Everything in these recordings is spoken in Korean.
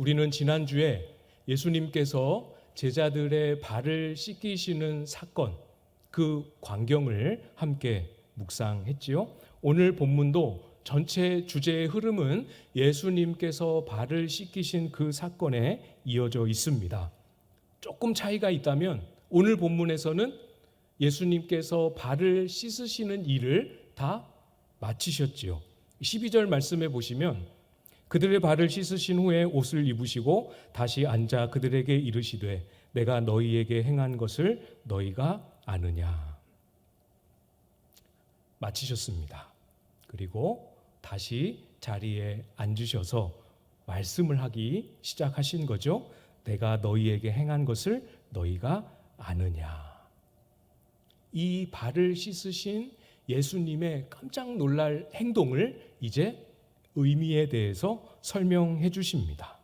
우리는 지난주에 예수님께서 제자들의 발을 씻기시는 사건, 그 광경을 함께 묵상했지요. 오늘 본문도 전체 주제의 흐름은 예수님께서 발을 씻기신 그 사건에 이어져 있습니다. 조금 차이가 있다면 오늘 본문에서는 예수님께서 발을 씻으시는 일을 다 마치셨지요. 12절 말씀에 보시면 그들의 발을 씻으신 후에 옷을 입으시고 다시 앉아 그들에게 이르시되 내가 너희에게 행한 것을 너희가 아느냐. 마치셨습니다. 그리고 다시 자리에 앉으셔서 말씀을 하기 시작하신 거죠. 내가 너희에게 행한 것을 너희가 아느냐. 이 발을 씻으신 예수님의 깜짝 놀랄 행동을 이제 의미에 대해서 설명해 주십니다.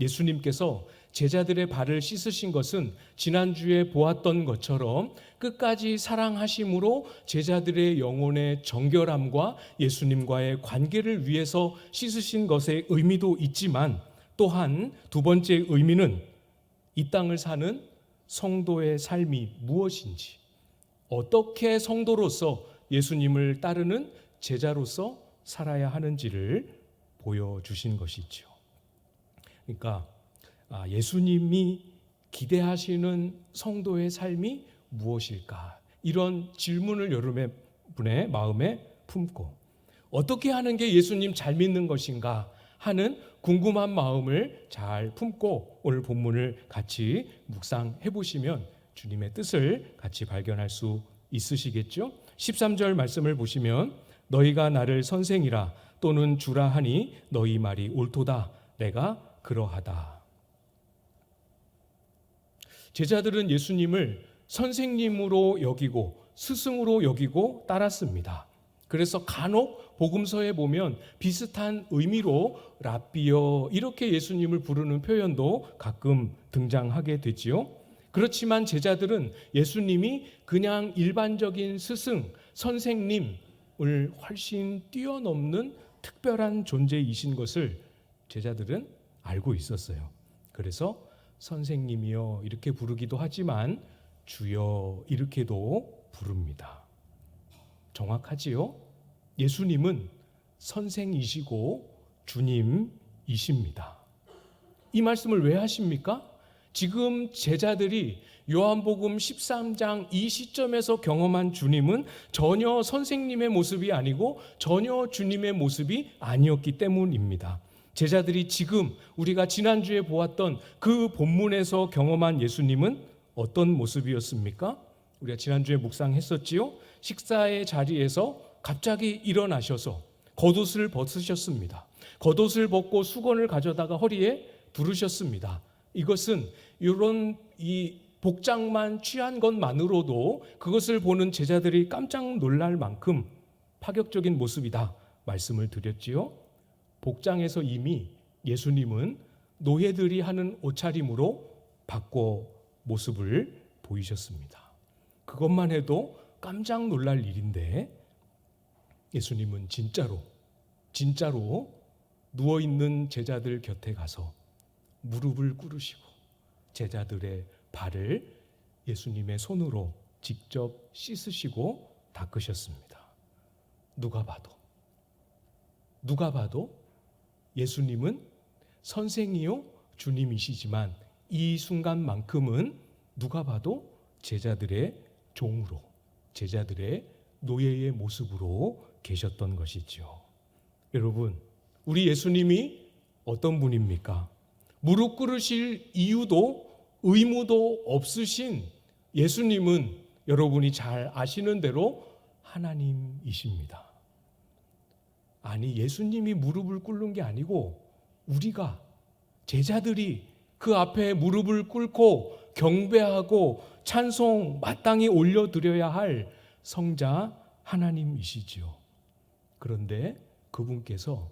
예수님께서 제자들의 발을 씻으신 것은 지난주에 보았던 것처럼 끝까지 사랑하심으로 제자들의 영혼의 정결함과 예수님과의 관계를 위해서 씻으신 것의 의미도 있지만 또한 두 번째 의미는 이 땅을 사는 성도의 삶이 무엇인지 어떻게 성도로서 예수님을 따르는 제자로서 살아야 하는지를 보여주신 것이죠. 그러니까 아, 예수님이 기대하시는 성도의 삶이 무엇일까? 이런 질문을 여러분의 마음에 품고 어떻게 하는 게 예수님 잘 믿는 것인가 하는 궁금한 마음을 잘 품고 오늘 본문을 같이 묵상해 보시면 주님의 뜻을 같이 발견할 수 있으시겠죠? 13절 말씀을 보시면 너희가 나를 선생이라 또는 주라 하니 너희 말이 옳도다 내가 그러하다. 제자들은 예수님을 선생님으로 여기고 스승으로 여기고 따랐습니다. 그래서 간혹 복음서에 보면 비슷한 의미로 라비어 이렇게 예수님을 부르는 표현도 가끔 등장하게 되지요. 그렇지만 제자들은 예수님이 그냥 일반적인 스승, 선생님 을 훨씬 뛰어넘는 특별한 존재이신 것을 제자들은 알고 있었어요. 그래서 선생님이여 이렇게 부르기도 하지만 주여 이렇게도 부릅니다. 정확하지요? 예수님은 선생이시고 주님이십니다. 이 말씀을 왜 하십니까? 지금 제자들이 요한복음 13장 이 시점에서 경험한 주님은 전혀 선생님의 모습이 아니고 전혀 주님의 모습이 아니었기 때문입니다. 제자들이 지금 우리가 지난주에 보았던 그 본문에서 경험한 예수님은 어떤 모습이었습니까? 우리가 지난주에 묵상했었지요. 식사의 자리에서 갑자기 일어나셔서 겉옷을 벗으셨습니다. 겉옷을 벗고 수건을 가져다가 허리에 두르셨습니다. 이것은 이런 이 복장만 취한 것만으로도 그것을 보는 제자들이 깜짝 놀랄 만큼 파격적인 모습이다 말씀을 드렸지요. 복장에서 이미 예수님은 노예들이 하는 옷차림으로 바꿔 모습을 보이셨습니다. 그것만 해도 깜짝 놀랄 일인데 예수님은 진짜로 진짜로 누워 있는 제자들 곁에 가서 무릎을 꿇으시고 제자들의 발을 예수님의 손으로 직접 씻으시고 닦으셨습니다. 누가 봐도 누가 봐도 예수님은 선생이요 주님이시지만 이 순간만큼은 누가 봐도 제자들의 종으로 제자들의 노예의 모습으로 계셨던 것이죠. 여러분, 우리 예수님이 어떤 분입니까? 무릎 꿇으실 이유도 의무도 없으신 예수님은 여러분이 잘 아시는 대로 하나님이십니다. 아니, 예수님이 무릎을 꿇는 게 아니고 우리가 제자들이 그 앞에 무릎을 꿇고 경배하고 찬송 마땅히 올려드려야 할 성자 하나님이시지요. 그런데 그분께서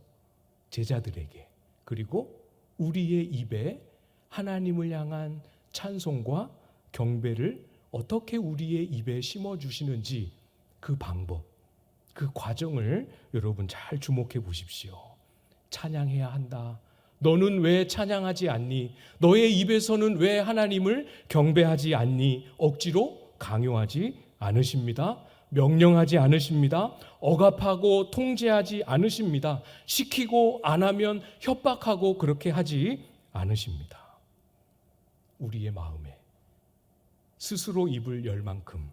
제자들에게 그리고 우리의 입에 하나님을 향한 찬송과 경배를 어떻게 우리의 입에 심어 주시는지 그 방법, 그 과정을 여러분 잘 주목해 보십시오. 찬양해야 한다. 너는 왜 찬양하지 않니? 너의 입에서는 왜 하나님을 경배하지 않니? 억지로 강요하지 않으십니다. 명령하지 않으십니다. 억압하고 통제하지 않으십니다. 시키고 안 하면 협박하고 그렇게 하지 않으십니다. 우리의 마음에 스스로 입을 열 만큼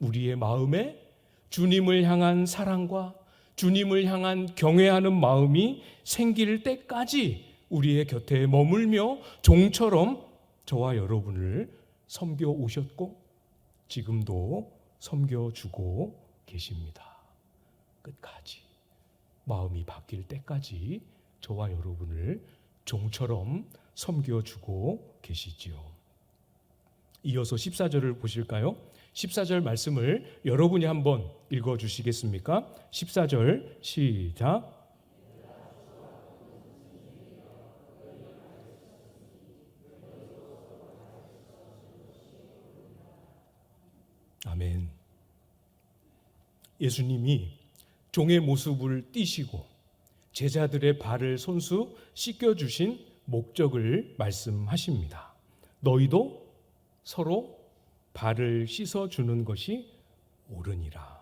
우리의 마음에 주님을 향한 사랑과 주님을 향한 경외하는 마음이 생길 때까지 우리의 곁에 머물며 종처럼 저와 여러분을 섬겨 오셨고 지금도 섬겨 주고 계십니다. 끝까지 마음이 바뀔 때까지 저와 여러분을 종처럼 섬겨 주고 계시지요. 이어서 14절을 보실까요? 14절 말씀을 여러분이 한번 읽어 주시겠습니까? 14절 시작. 아멘. 예수님이 종의 모습을 띠시고 제자들의 발을 손수 씻겨 주신 목적을 말씀하십니다. 너희도 서로 발을 씻어 주는 것이 옳으니라.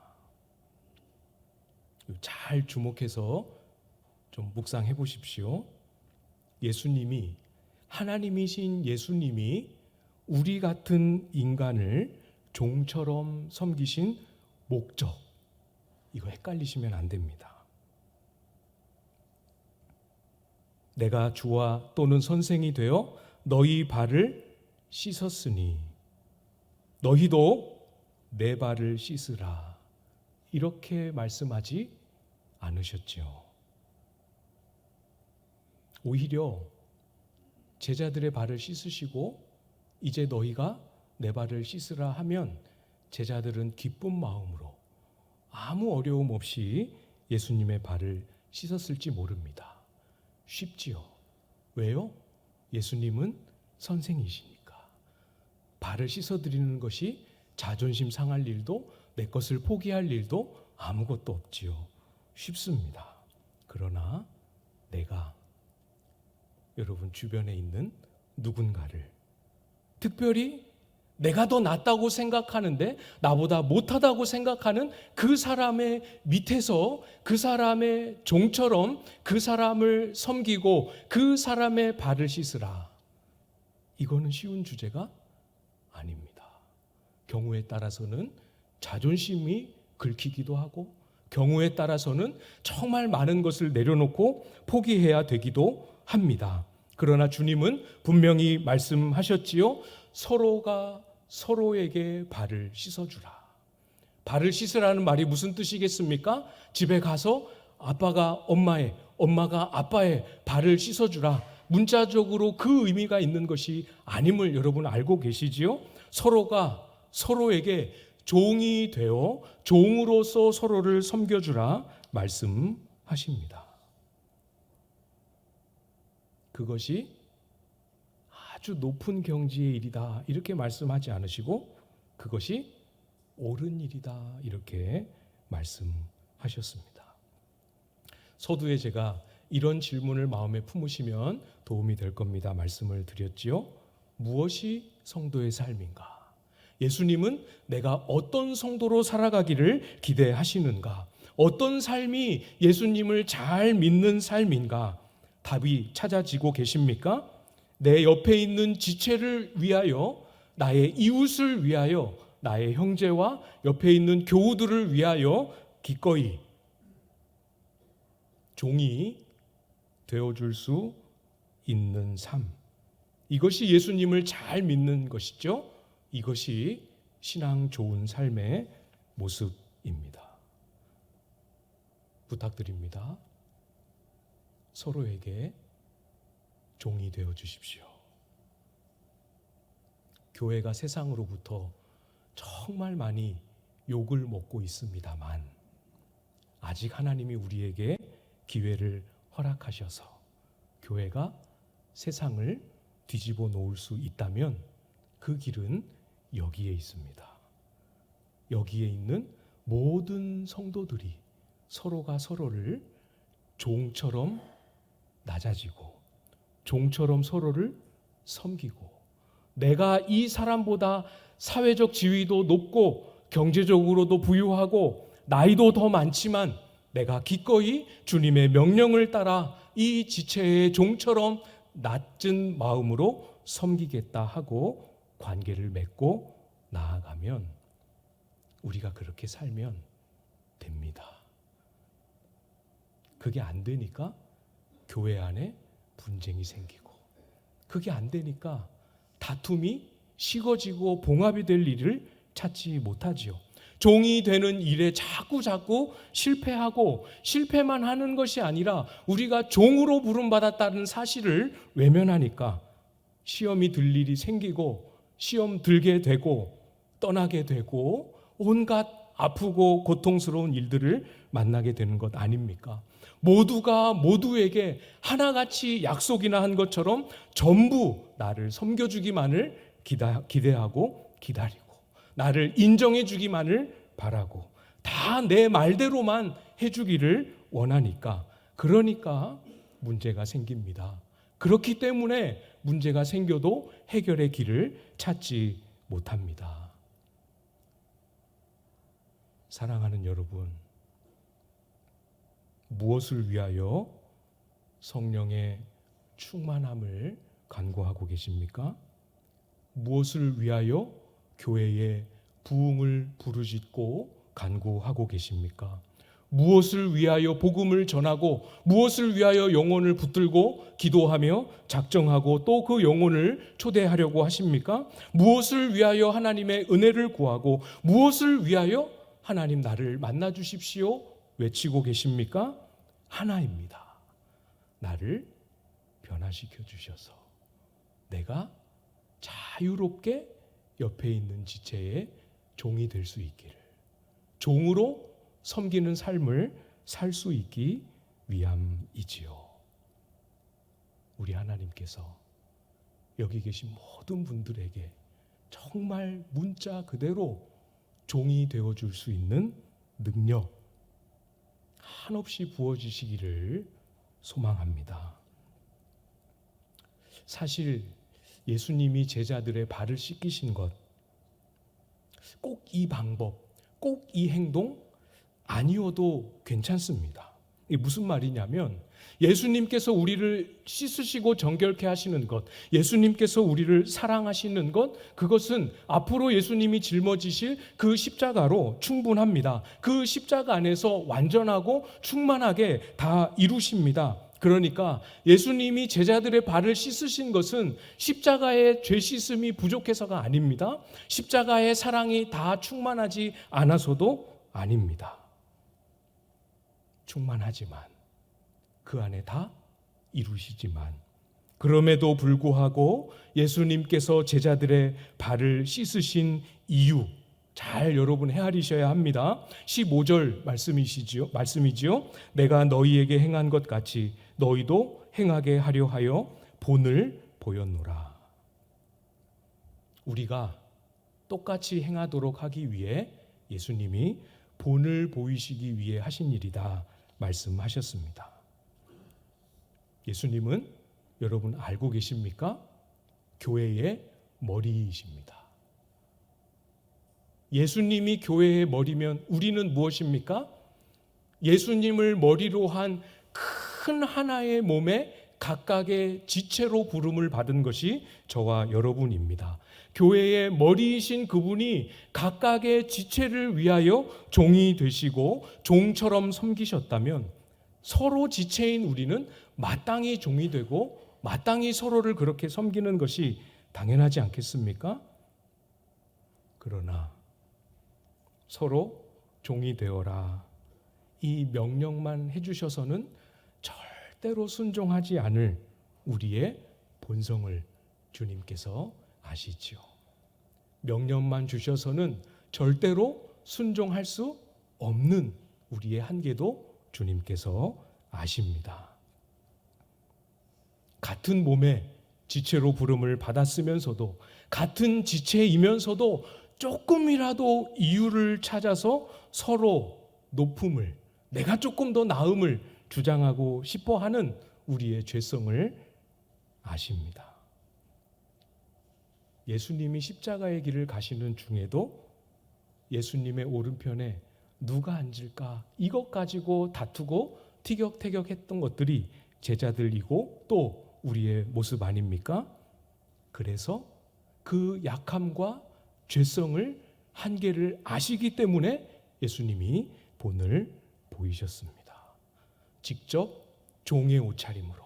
잘 주목해서 좀 묵상해 보십시오. 예수님이 하나님이신 예수님이 우리 같은 인간을 종처럼 섬기신 목적 이거 헷갈리시면 안 됩니다. 내가 주와 또는 선생이 되어 너희 발을 씻었으니 너희도 내 발을 씻으라. 이렇게 말씀하지 않으셨지요. 오히려 제자들의 발을 씻으시고 이제 너희가 내 발을 씻으라 하면 제자들은 기쁜 마음으로 아무 어려움 없이 예수님의 발을 씻었을지 모릅니다. 쉽지요. 왜요? 예수님은 선생이시니까. 발을 씻어드리는 것이 자존심 상할 일도 내 것을 포기할 일도 아무것도 없지요. 쉽습니다. 그러나 내가 여러분 주변에 있는 누군가를 특별히 내가 더 낫다고 생각하는데 나보다 못하다고 생각하는 그 사람의 밑에서 그 사람의 종처럼 그 사람을 섬기고 그 사람의 발을 씻으라. 이거는 쉬운 주제가 아닙니다. 경우에 따라서는 자존심이 긁히기도 하고 경우에 따라서는 정말 많은 것을 내려놓고 포기해야 되기도 합니다. 그러나 주님은 분명히 말씀하셨지요. 서로가 서로에게 발을 씻어주라. 발을 씻으라는 말이 무슨 뜻이겠습니까? 집에 가서 아빠가 엄마의, 엄마가 아빠의 발을 씻어주라. 문자적으로 그 의미가 있는 것이 아님을 여러분 알고 계시지요? 서로가 서로에게 종이 되어 종으로서 서로를 섬겨주라 말씀하십니다. 그것이 아주 높은 경지의 일이다 이렇게 말씀하지 않으시고 그것이 옳은 일이다 이렇게 말씀하셨습니다. 서두에 제가 이런 질문을 마음에 품으시면 도움이 될 겁니다. 말씀을 드렸지요. 무엇이 성도의 삶인가? 예수님은 내가 어떤 성도로 살아가기를 기대하시는가? 어떤 삶이 예수님을 잘 믿는 삶인가? 답이 찾아지고 계십니까? 내 옆에 있는 지체를 위하여, 나의 이웃을 위하여, 나의 형제와 옆에 있는 교우들을 위하여 기꺼이 종이 되어줄 수 있는 삶. 이것이 예수님을 잘 믿는 것이죠. 이것이 신앙 좋은 삶의 모습입니다. 부탁드립니다. 서로에게 종이 되어 주십시오. 교회가 세상으로부터 정말 많이 욕을 먹고 있습니다만 아직 하나님이 우리에게 기회를 허락하셔서 교회가 세상을 뒤집어 놓을 수 있다면 그 길은 여기에 있습니다. 여기에 있는 모든 성도들이 서로가 서로를 종처럼 낮아지고 종처럼 서로를 섬기고 내가 이 사람보다 사회적 지위도 높고 경제적으로도 부유하고 나이도 더 많지만 내가 기꺼이 주님의 명령을 따라 이 지체의 종처럼 낮은 마음으로 섬기겠다 하고 관계를 맺고 나아가면 우리가 그렇게 살면 됩니다. 그게 안 되니까 교회 안에 분쟁이 생기고 그게 안 되니까 다툼이 식어지고 봉합이 될 일을 찾지 못하지요. 종이 되는 일에 자꾸 자꾸 실패하고 실패만 하는 것이 아니라 우리가 종으로 부름받았다는 사실을 외면하니까 시험이 들 일이 생기고 시험 들게 되고 떠나게 되고 온갖 아프고 고통스러운 일들을 만나게 되는 것 아닙니까? 모두가 모두에게 하나같이 약속이나 한 것처럼 전부 나를 섬겨주기만을 기대하고 기다리고 나를 인정해 주기만을 바라고 다 내 말대로만 해주기를 원하니까 그러니까 문제가 생깁니다. 그렇기 때문에 문제가 생겨도 해결의 길을 찾지 못합니다. 사랑하는 여러분, 무엇을 위하여 성령의 충만함을 간구하고 계십니까? 무엇을 위하여 교회의 부흥을 부르짖고 간구하고 계십니까? 무엇을 위하여 복음을 전하고 무엇을 위하여 영혼을 붙들고 기도하며 작정하고 또 그 영혼을 초대하려고 하십니까? 무엇을 위하여 하나님의 은혜를 구하고 무엇을 위하여 하나님 나를 만나 주십시오 외치고 계십니까? 하나입니다. 나를 변화시켜 주셔서 내가 자유롭게 옆에 있는 지체의 종이 될 수 있기를 종으로 섬기는 삶을 살 수 있기 위함이지요. 우리 하나님께서 여기 계신 모든 분들에게 정말 문자 그대로 종이 되어 줄 수 있는 능력 한없이 부어주시기를 소망합니다. 사실 예수님이 제자들의 발을 씻기신 것, 꼭 이 방법, 꼭 이 행동 아니어도 괜찮습니다. 이게 무슨 말이냐면 예수님께서 우리를 씻으시고 정결케 하시는 것, 예수님께서 우리를 사랑하시는 것, 그것은 앞으로 예수님이 짊어지실 그 십자가로 충분합니다. 그 십자가 안에서 완전하고 충만하게 다 이루십니다. 그러니까 예수님이 제자들의 발을 씻으신 것은 십자가의 죄 씻음이 부족해서가 아닙니다. 십자가의 사랑이 다 충만하지 않아서도 아닙니다. 충만하지만 그 안에 다 이루시지만 그럼에도 불구하고 예수님께서 제자들의 발을 씻으신 이유 잘 여러분 헤아리셔야 합니다. 15절 말씀이시지요. 말씀이지요. 내가 너희에게 행한 것 같이 너희도 행하게 하려 하여 본을 보였노라. 우리가 똑같이 행하도록 하기 위해 예수님이 본을 보이시기 위해 하신 일이다 말씀하셨습니다. 예수님은 여러분 알고 계십니까? 교회의 머리이십니다. 예수님이 교회의 머리면 우리는 무엇입니까? 예수님을 머리로 한 큰 하나의 몸에 각각의 지체로 부름을 받은 것이 저와 여러분입니다. 교회의 머리이신 그분이 각각의 지체를 위하여 종이 되시고 종처럼 섬기셨다면 서로 지체인 우리는 마땅히 종이 되고 마땅히 서로를 그렇게 섬기는 것이 당연하지 않겠습니까? 그러나 서로 종이 되어라. 이 명령만 해주셔서는 절대로 순종하지 않을 우리의 본성을 주님께서 아시지요. 명령만 주셔서는 절대로 순종할 수 없는 우리의 한계도 주님께서 아십니다. 같은 몸에 지체로 부름을 받았으면서도 같은 지체이면서도 조금이라도 이유를 찾아서 서로 높음을 내가 조금 더 나음을 주장하고 싶어 하는 우리의 죄성을 아십니다. 예수님이 십자가의 길을 가시는 중에도 예수님의 오른편에 누가 앉을까 이것 가지고 다투고 티격태격했던 것들이 제자들이고 또 우리의 모습 아닙니까? 그래서 그 약함과 죄성을 한계를 아시기 때문에 예수님이 본을 보이셨습니다. 직접 종의 옷차림으로,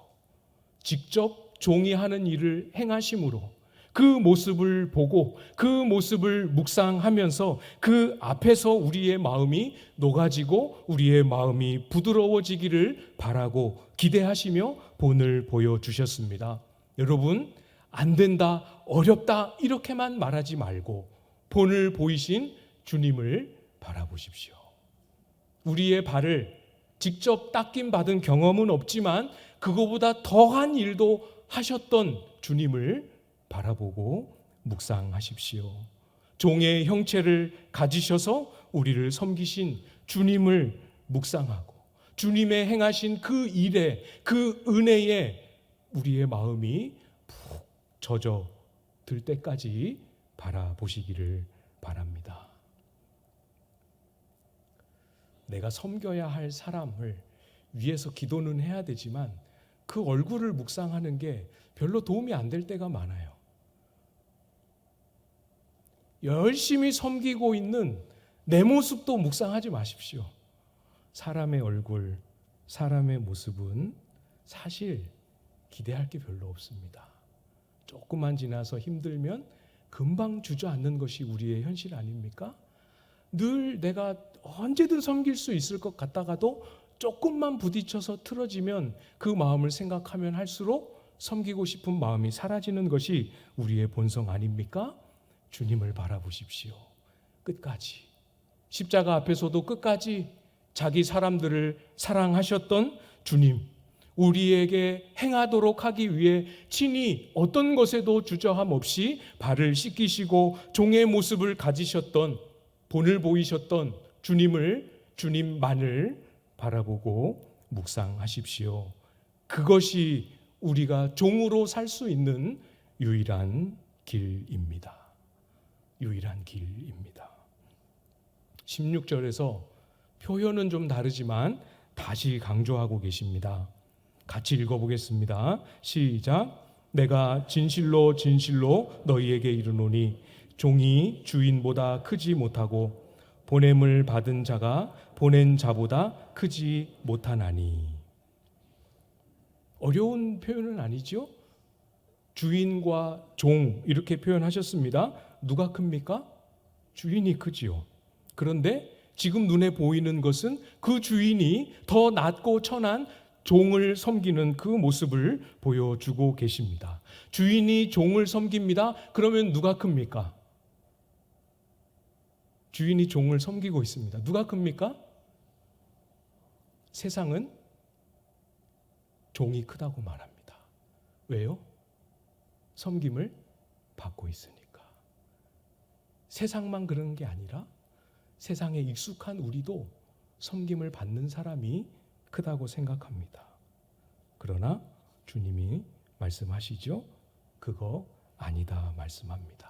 직접 종이 하는 일을 행하심으로 그 모습을 보고 그 모습을 묵상하면서 그 앞에서 우리의 마음이 녹아지고 우리의 마음이 부드러워지기를 바라고 기대하시며 본을 보여주셨습니다. 여러분, 안 된다, 어렵다, 이렇게만 말하지 말고 본을 보이신 주님을 바라보십시오. 우리의 발을 직접 닦임 받은 경험은 없지만 그거보다 더한 일도 하셨던 주님을 바라보고 묵상하십시오. 종의 형체를 가지셔서 우리를 섬기신 주님을 묵상하고 주님의 행하신 그 일에 그 은혜에 우리의 마음이 푹 젖어 들 때까지 바라보시기를 바랍니다. 내가 섬겨야 할 사람을 위해서 기도는 해야 되지만 그 얼굴을 묵상하는 게 별로 도움이 안 될 때가 많아요. 열심히 섬기고 있는 내 모습도 묵상하지 마십시오. 사람의 얼굴, 사람의 모습은 사실 기대할 게 별로 없습니다. 조금만 지나서 힘들면 금방 주저앉는 것이 우리의 현실 아닙니까? 늘 내가 언제든 섬길 수 있을 것 같다가도 조금만 부딪혀서 틀어지면 그 마음을 생각하면 할수록 섬기고 싶은 마음이 사라지는 것이 우리의 본성 아닙니까? 주님을 바라보십시오. 끝까지. 십자가 앞에서도 끝까지 자기 사람들을 사랑하셨던 주님. 우리에게 행하도록 하기 위해 친히 어떤 것에도 주저함 없이 발을 씻기시고 종의 모습을 가지셨던 본을 보이셨던 주님을 주님만을 바라보고 묵상하십시오. 그것이 우리가 종으로 살 수 있는 유일한 길입니다. 유일한 길입니다. 16절에서 표현은 좀 다르지만 다시 강조하고 계십니다. 같이 읽어보겠습니다. 시작. 내가 진실로 진실로 너희에게 이르노니 종이 주인보다 크지 못하고 보냄을 받은 자가 보낸 자보다 크지 못하나니. 어려운 표현은 아니죠? 주인과 종 이렇게 표현하셨습니다. 누가 큽니까? 주인이 크지요. 그런데 지금 눈에 보이는 것은 그 주인이 더 낮고 천한 종을 섬기는 그 모습을 보여주고 계십니다. 주인이 종을 섬깁니다. 그러면 누가 큽니까? 주인이 종을 섬기고 있습니다. 누가 큽니까? 세상은 종이 크다고 말합니다. 왜요? 섬김을 받고 있으니까. 세상만 그런 게 아니라 세상에 익숙한 우리도 섬김을 받는 사람이 크다고 생각합니다. 그러나 주님이 말씀하시죠. 그거 아니다 말씀합니다.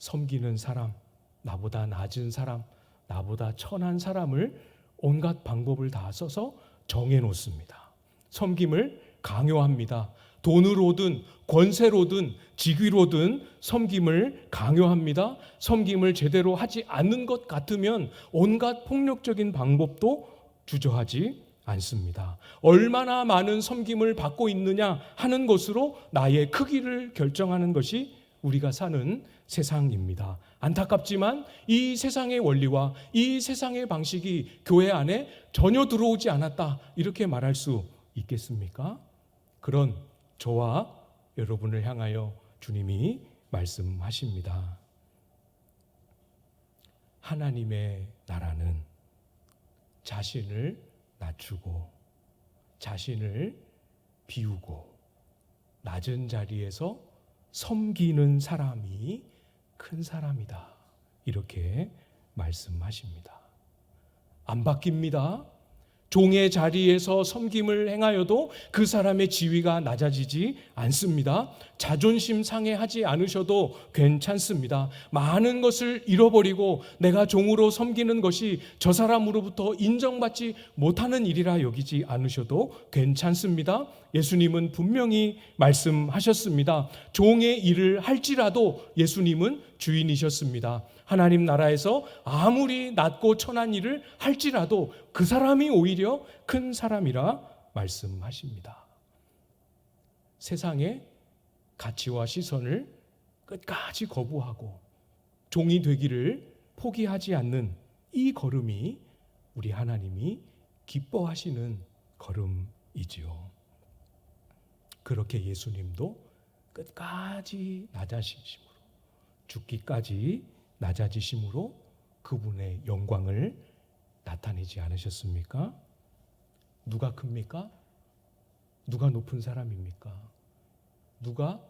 섬기는 사람, 나보다 낮은 사람, 나보다 천한 사람을 온갖 방법을 다 써서 정해 놓습니다. 섬김을 강요합니다. 돈으로든 권세로든 직위로든 섬김을 강요합니다. 섬김을 제대로 하지 않는 것 같으면 온갖 폭력적인 방법도 주저하지 않습니다. 얼마나 많은 섬김을 받고 있느냐 하는 것으로 나의 크기를 결정하는 것이 우리가 사는 세상입니다. 안타깝지만 이 세상의 원리와 이 세상의 방식이 교회 안에 전혀 들어오지 않았다. 이렇게 말할 수 있겠습니까? 그런 저와 여러분을 향하여 주님이 말씀하십니다. 하나님의 나라는 자신을 낮추고 자신을 비우고 낮은 자리에서 섬기는 사람이 큰 사람이다. 이렇게 말씀하십니다. 안 바뀝니다. 종의 자리에서 섬김을 행하여도 그 사람의 지위가 낮아지지 않습니다. 자존심 상해하지 않으셔도 괜찮습니다. 많은 것을 잃어버리고 내가 종으로 섬기는 것이 저 사람으로부터 인정받지 못하는 일이라 여기지 않으셔도 괜찮습니다. 예수님은 분명히 말씀하셨습니다. 종의 일을 할지라도 예수님은 주인이셨습니다. 하나님 나라에서 아무리 낮고 천한 일을 할지라도 그 사람이 오히려 큰 사람이라 말씀하십니다. 세상의 가치와 시선을 끝까지 거부하고 종이 되기를 포기하지 않는 이 걸음이 우리 하나님이 기뻐하시는 걸음이지요. 그렇게 예수님도 끝까지 낮아지심으로 죽기까지 낮아지심으로 그분의 영광을 나타내지 않으셨습니까? 누가 큽니까? 누가 높은 사람입니까? 누가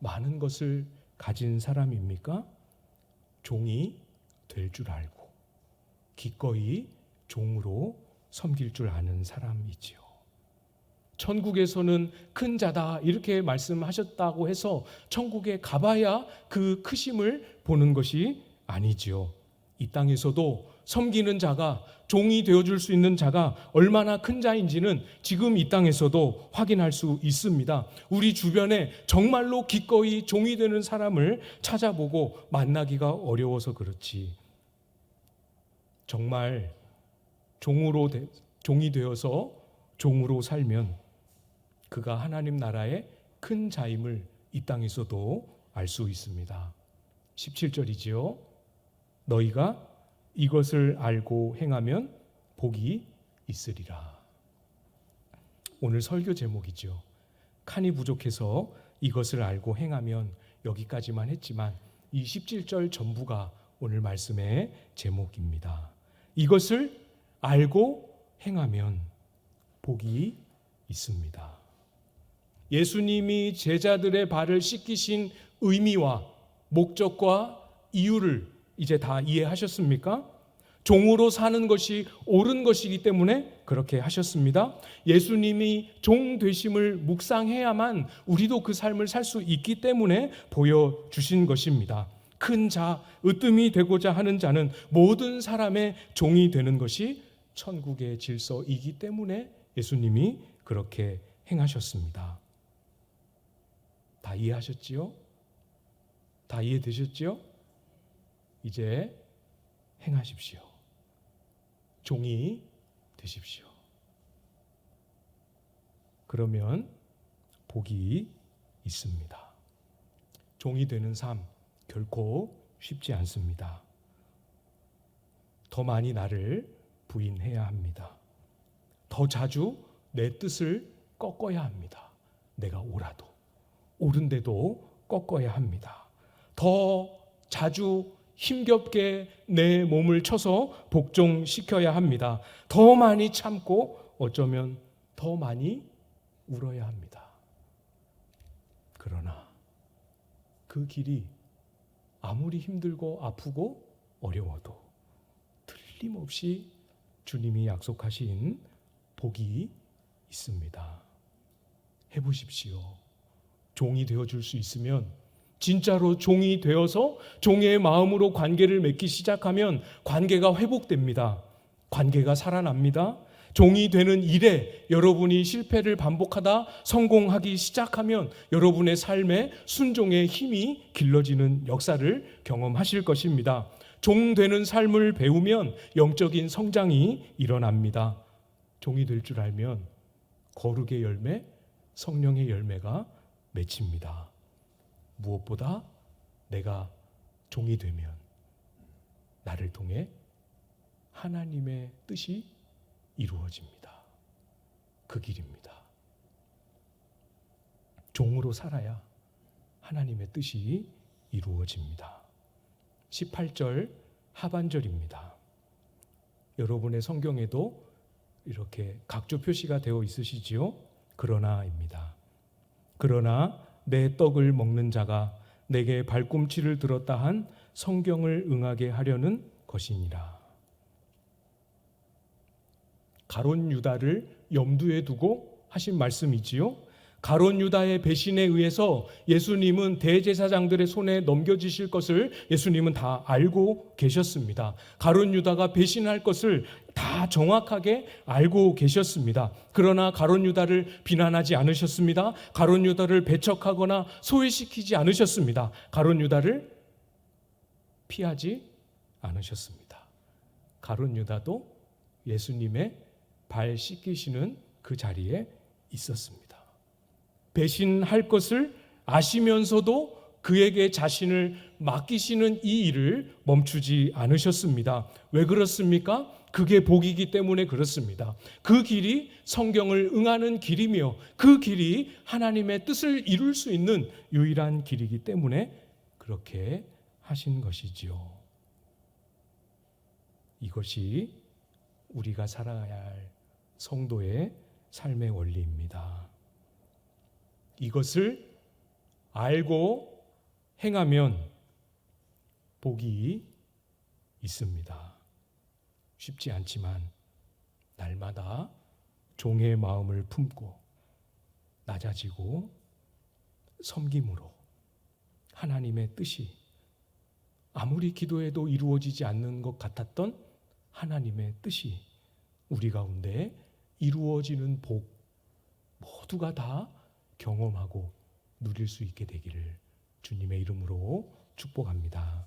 많은 것을 가진 사람입니까? 종이 될 줄 알고 기꺼이 종으로 섬길 줄 아는 사람이지요. 천국에서는 큰 자다 이렇게 말씀하셨다고 해서 천국에 가봐야 그 크심을 보는 것이 아니지요. 이 땅에서도 섬기는 자가 종이 되어줄 수 있는 자가 얼마나 큰 자인지는 지금 이 땅에서도 확인할 수 있습니다. 우리 주변에 정말로 기꺼이 종이 되는 사람을 찾아보고 만나기가 어려워서 그렇지. 정말 종으로 되, 종이 되어서 종으로 살면 그가 하나님 나라의 큰 자임을 이 땅에서도 알 수 있습니다. 17절이지요. 너희가 이것을 알고 행하면 복이 있으리라. 오늘 설교 제목이죠. 칸이 부족해서 이것을 알고 행하면 여기까지만 했지만 이 17절 전부가 오늘 말씀의 제목입니다. 이것을 알고 행하면 복이 있습니다. 예수님이 제자들의 발을 씻기신 의미와 목적과 이유를 이제 다 이해하셨습니까? 종으로 사는 것이 옳은 것이기 때문에 그렇게 하셨습니다. 예수님이 종 되심을 묵상해야만 우리도 그 삶을 살 수 있기 때문에 보여주신 것입니다. 큰 자, 으뜸이 되고자 하는 자는 모든 사람의 종이 되는 것이 천국의 질서이기 때문에 예수님이 그렇게 행하셨습니다. 다 이해하셨지요? 다 이해되셨지요? 이제 행하십시오. 종이 되십시오. 그러면 복이 있습니다. 종이 되는 삶 결코 쉽지 않습니다. 더 많이 나를 부인해야 합니다. 더 자주 내 뜻을 꺾어야 합니다. 내가 옳아도 옳은데도 꺾어야 합니다. 더 자주 힘겹게 내 몸을 쳐서 복종시켜야 합니다. 더 많이 참고 어쩌면 더 많이 울어야 합니다. 그러나 그 길이 아무리 힘들고 아프고 어려워도 틀림없이 주님이 약속하신 복이 있습니다. 해보십시오. 종이 되어 줄 수 있으면 진짜로 종이 되어서 종의 마음으로 관계를 맺기 시작하면 관계가 회복됩니다. 관계가 살아납니다. 종이 되는 일에 여러분이 실패를 반복하다 성공하기 시작하면 여러분의 삶에 순종의 힘이 길러지는 역사를 경험하실 것입니다. 종 되는 삶을 배우면 영적인 성장이 일어납니다. 종이 될 줄 알면 거룩의 열매, 성령의 열매가 맺힙니다. 무엇보다 내가 종이 되면 나를 통해 하나님의 뜻이 이루어집니다. 그 길입니다. 종으로 살아야 하나님의 뜻이 이루어집니다. 18절 하반절입니다. 여러분의 성경에도 이렇게 각조 표시가 되어 있으시지요? 그러나입니다. 그러나 내 떡을 먹는 자가 내게 발꿈치를 들었다 한 성경을 응하게 하려는 것이니라. 가론 유다를 염두에 두고 하신 말씀이지요. 가론 유다의 배신에 의해서 예수님은 대제사장들의 손에 넘겨지실 것을 예수님은 다 알고 계셨습니다. 가론 유다가 배신할 것을 다 정확하게 알고 계셨습니다. 그러나 가론 유다를 비난하지 않으셨습니다. 가론 유다를 배척하거나 소외시키지 않으셨습니다. 가론 유다를 피하지 않으셨습니다. 가론 유다도 예수님의 발 씻기시는 그 자리에 있었습니다. 배신할 것을 아시면서도 그에게 자신을 맡기시는 이 일을 멈추지 않으셨습니다. 왜 그렇습니까? 그게 복이기 때문에 그렇습니다. 그 길이 성경을 응하는 길이며 그 길이 하나님의 뜻을 이룰 수 있는 유일한 길이기 때문에 그렇게 하신 것이지요. 이것이 우리가 살아야 할 성도의 삶의 원리입니다. 이것을 알고 행하면 복이 있습니다. 쉽지 않지만 날마다 종의 마음을 품고 낮아지고 섬김으로 하나님의 뜻이 아무리 기도해도 이루어지지 않는 것 같았던 하나님의 뜻이 우리 가운데 이루어지는 복 모두가 다 경험하고 누릴 수 있게 되기를 주님의 이름으로 축복합니다.